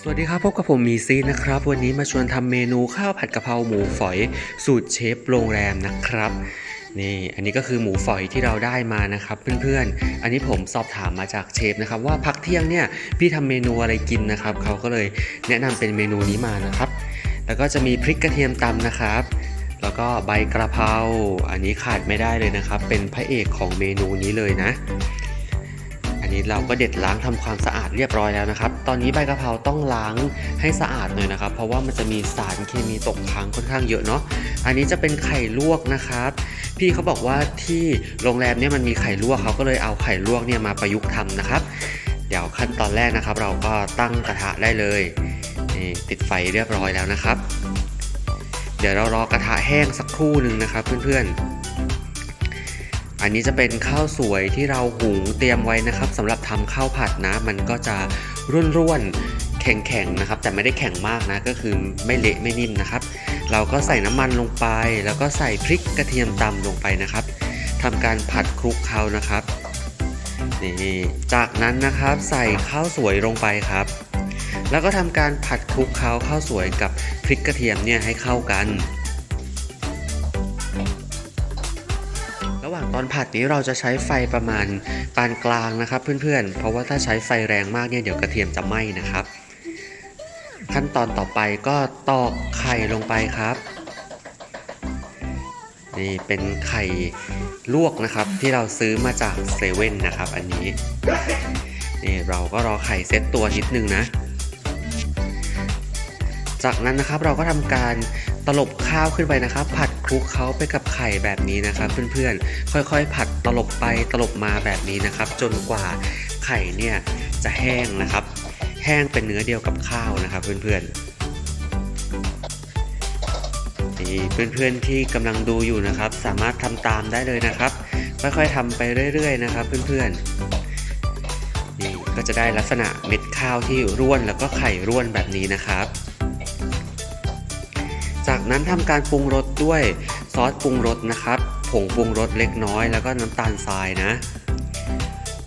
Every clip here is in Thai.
สวัสดีครับ พบกับผมมีซีนะครับ วันนี้มาชวนทำเมนูข้าวผัดกะเพราหมูฝอย สูตรเชฟโรงแรมนะครับนี่อันนี้ก็คือหมูฝอยที่เราได้มานะครับเพื่อนๆ อันนี้ผมสอบถามมาจากเชฟนะครับ ว่าพักเที่ยงเนี่ยพี่ทำเมนูอะไรกินนะครับ เขาก็เลยแนะนำเป็นเมนูนี้มานะครับ แล้วก็จะมีพริกกระเทียมตำนะครับ แล้วก็ใบกระเพราอันนี้ขาดไม่ได้เลยนะครับ เป็นพระเอกของเมนูนี้เลยนะ นนี้เราก็เด็ดล้างทำความสะอาดเรียบร้อยแล้วนะครับ ตอนนี้ใบกะเพราต้องล้างให้สะอาดหน่อยนะครับ เพราะว่ามันจะมีสารเคมีตกค้างค่อนข้างเยอะเนาะ อันนี้จะเป็นไข่ลวกนะครับ พี่เขาบอกว่าที่โรงแรมเนี่ยมันมีไข่ลวกเขาก็เลยเอาไข่ลวกเนี่ยมาประยุกต์ทำนะครับ เดี๋ยวขั้นตอนแรกนะครับ เราก็ตั้งกระทะได้เลยนี่ติดไฟเรียบร้อยแล้วนะครับ เดี๋ยวเรารอกระทะแห้งสักครู่หนึ่งนะครับเพื่อนๆ อันนี้จะเป็นข้าวสวยที่เราหุงเตรียมไว้นะครับสำหรับทำข้าวผัดนะ มันก็จะร่วนๆแข็งๆนะครับ แต่ไม่ได้แข็งมากนะ ก็คือไม่เละไม่นิ่มนะครับ เราก็ใส่น้ำมันลงไป แล้วก็ใส่พริกกระเทียมตำลงไปนะครับทำการผัดคลุกเคลานะครับนี่จากนั้นนะครับใส่ข้าวสวยลงไปครับ แล้วก็ทำการผัดคลุกเคล้าข้าวสวยกับพริกกระเทียมเนี่ยให้เข้ากัน ระหว่างตอนผัดนี้เราจะใช้ไฟประมาณปานกลางนะครับ เพื่อนๆ เพราะว่าถ้าใช้ไฟแรงมากเนี่ยเดี๋ยวกระเทียมจะไหม้นะครับ ขั้นตอนต่อไปก็ตอกไข่ลงไปครับ นี่เป็นไข่ลวกนะครับ ที่เราซื้อมาจากเซเว่นนะครับ อันนี้นี่เราก็รอไข่เซตตัวนิดนึงนะ จากนั้นนะครับเราก็ทำการตลบข้าวขึ้นไปนะครับ ผัดคลุกเคล้าไปกับไข่แบบนี้นะครับเพื่อนๆ ค่อยๆ ผัดตลบไปตลบมาแบบนี้นะครับ จนกว่าไข่เนี่ยจะแห้งนะครับ แห้งเป็นเนื้อเดียวกับข้าวนะครับ เพื่อนๆนี่เพื่อนๆที่กำลังดูอยู่นะครับ สามารถทำตามได้เลยนะครับ ค่อยๆทำไปเรื่อยๆนะครับ เพื่อนๆนี่ก็จะได้ลักษณะเม็ดข้าวที่ร่วนแล้วก็ไข่ร่วนแบบนี้นะครับ จากนั้นทำการปรุงรสด้วยซอสปรุงรสนะครับ ผงปรุงรสเล็กน้อยแล้วก็น้ำตาลทรายนะ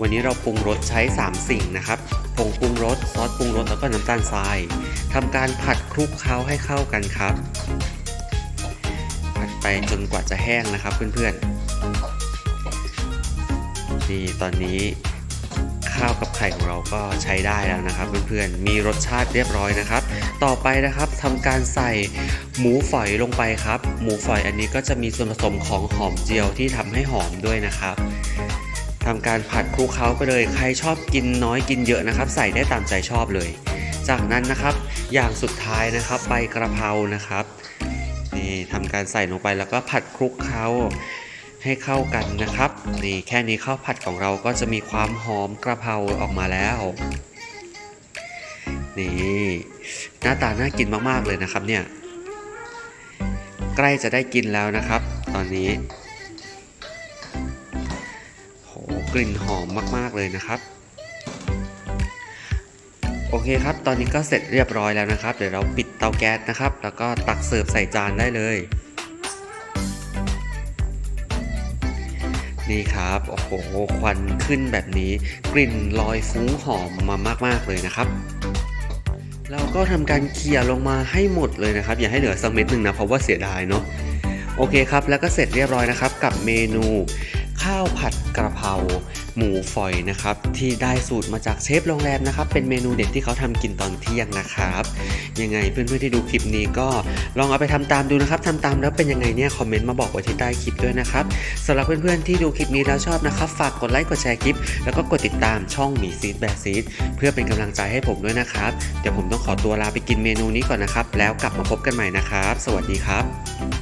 วันนี้เราปรุงรสใช้ 3 สิ่งนะครับ ผงปรุงรสซอสปรุงรสแล้วก็น้ำตาลทรายทำการผัดคลุกเคล้าให้เข้ากันครับ ผัดไปจนกว่าจะแห้งนะครับเพื่อนๆนี่ตอนนี้ ข้าวกับไข่ของเราก็ใช้ได้แล้วนะครับ เพื่อนๆมีรสชาติเรียบร้อยนะครับ ต่อไปนะครับทำการใส่หมูฝอยลงไปครับ หมูฝอยอันนี้ก็จะมีส่วนผสมของหอมเจียวที่ทำให้หอมด้วยนะครับทำการผัดคลุกเคล้าไปเลย ใครชอบกินน้อยกินเยอะนะครับ ใส่ได้ตามใจชอบเลย จากนั้นนะครับ อย่างสุดท้ายนะครับใบกระเพรานะครับนี่ทำการใส่ลงไปแล้วก็ผัดคลุกเคล้า ให้เข้ากันนะครับ นี่แค่นี้ข้าวผัดของเราก็จะมีความหอมกระเพราออกมาแล้วนี่หน้าตาน่ากินมากๆเลยนะครับเนี่ยใกล้จะได้กินแล้วนะครับ ตอนนี้โหกลิ่นหอมมากๆเลยนะครับ โอเคครับ ตอนนี้ก็เสร็จเรียบร้อยแล้วนะครับ เดี๋ยวเราปิดเตาแก๊สนะครับ แล้วก็ตักเสิร์ฟใส่จานได้เลย นี่ครับ โอ้โห ควันขึ้นแบบนี้ กลิ่นลอยฟุ้งหอมมามาก ๆ เลยนะครับ เราก็ทำการเคลียร์ลงมาให้หมดเลยนะครับ อย่าให้เหลือสักเม็ดหนึ่งนะ เพราะว่าเสียดายเนาะ โอเคครับ แล้วก็เสร็จเรียบร้อยนะครับ กับเมนู ข้าวผัดกระเพรา หมูฝอยนะครับที่ได้สูตรมาจากเชฟโรงแรมนะครับเป็นเมนูเด็ดที่เขาทำกินตอนเที่ยงนะครับยังไงเพื่อนๆที่ดูคลิปนี้ก็ลองเอาไปทำตามดูนะครับทำตามแล้วเป็นยังไงเนี่ยคอมเมนต์มาบอกไว้ที่ใต้คลิปด้วยนะครับสำหรับเพื่อนๆที่ดูคลิปนี้แล้วชอบนะครับ ฝากกดไลค์กดแชร์คลิป แล้วก็กดติดตามช่องหมีซีดแบซีดเพื่อเป็นกำลังใจให้ผมด้วยนะครับเดี๋ยวผมต้องขอตัวลาไปกินเมนูนี้ก่อนนะครับ แล้วกลับมาพบกันใหม่นะครับ สวัสดีครับ